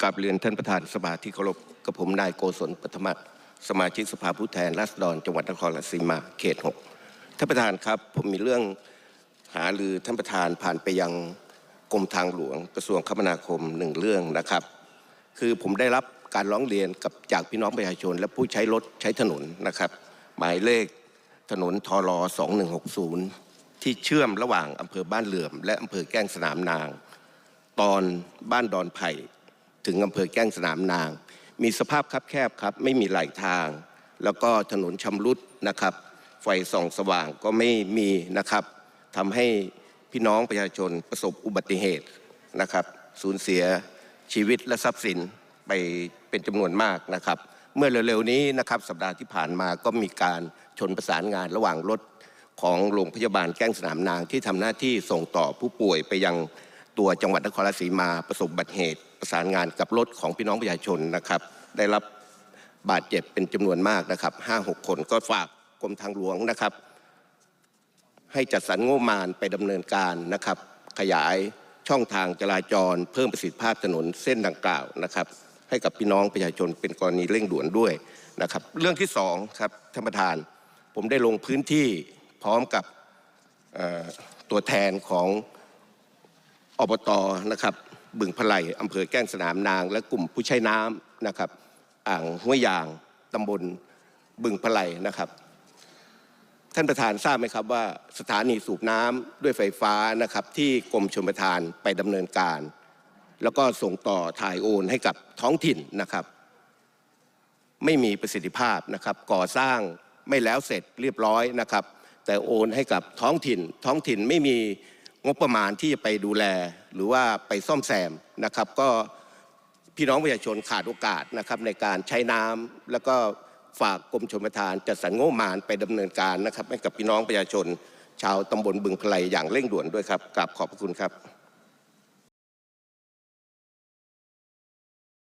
กราบเรียนท่านประธานสภาที่เคารพกับผมนายโกศลปัทมัตสมาชิกสภาผู้แทนราษฎรจังหวัดนครราชสีมาเขตหกท่านประธานครับผมมีเรื่องหารือท่านประธานผ่านไปยังกรมทางหลวงกระทรวงคมนาคมหนึ่งเรื่องนะครับ คือผมได้รับการร้องเรียนกับจากพี่น้องประชาชน และผู้ใช้รถใช้ถนนนะครับ หมายเลขถนนทร2160 ที่เชื่อมระหว่างอำเภอบ้านเหลื่อม และอำเภอแก้งสนามนาง ตอนบ้านดอนไผ่ ถึงอำเภอแก้งสนามนาง มีสภาพคับแคบครับ ไม่มีไหลทาง แล้วก็ถนนชำรุดนะครับ ไฟส่องสว่างก็ไม่มีนะครับทำให้พี่น้องประชาชนประสบอุบัติเหตุนะครับ สูญเสียชีวิตและทรัพย์สินไปเป็นจำนวนมากนะครับ เมื่อเร็วๆนี้นะครับ สัปดาห์ที่ผ่านมาก็มีการชนประสานงานระหว่างรถของโรงพยาบาลแก้งสนามนางที่ทำหน้าที่ส่งต่อผู้ป่วยไปยัง ตัวจังหวัดนครราชสีมาประสบบัติเหตุประสานงานกับรถของพี่น้องประชาชนนะครับ ได้รับบาดเจ็บเป็นจำนวนมากนะครับห้าหกคนก็ฝากกรมทางหลวงนะครับ ให้จัดสรรงบประมาณไปดำเนินการนะครับ ขยายช่องทางจราจร เพิ่มประสิทธิภาพถนนเส้นดังกล่าวนะครับ ให้กับพี่น้องประชาชนเป็นกรณีเร่งด่วนด้วยนะครับ เรื่องที่สองครับท่านประธาน ผมได้ลงพื้นที่พร้อมกับตัวแทนของ อบตนะครับบึงพะไลอำเภอแก้งสนามนาง และกลุ่มผู้ใช้น้ำนะครับอ่างห้วยยางตำบลบึงพะไลนะครับ ท่านประธานทราบไหมครับว่าสถานีสูบน้ำด้วยไฟฟ้านะครับ ที่กรมชลประทานไปดำเนินการ แล้วก็ส่งต่อถ่ายโอนให้กับท้องถิ่นนะครับ ไม่มีประสิทธิภาพนะครับ ก่อสร้างไม่แล้วเสร็จเรียบร้อยนะครับ แต่โอนให้กับท้องถิ่น ท้องถิ่นไม่มี งบประมาณที่จะไปดูแลหรือว่าไปซ่อมแซมนะครับ ก็พี่น้องประชาชนขาดโอกาสนะครับในการใช้น้ำแล้วก็ฝากกรมชลประทานจัดสรรงบประมาณไปดำเนินการนะครับให้กับพี่น้องประชาชน ชาวตำบลบึงพลายอย่างเร่งด่วนด้วยครับกราบขอบพระคุณครับ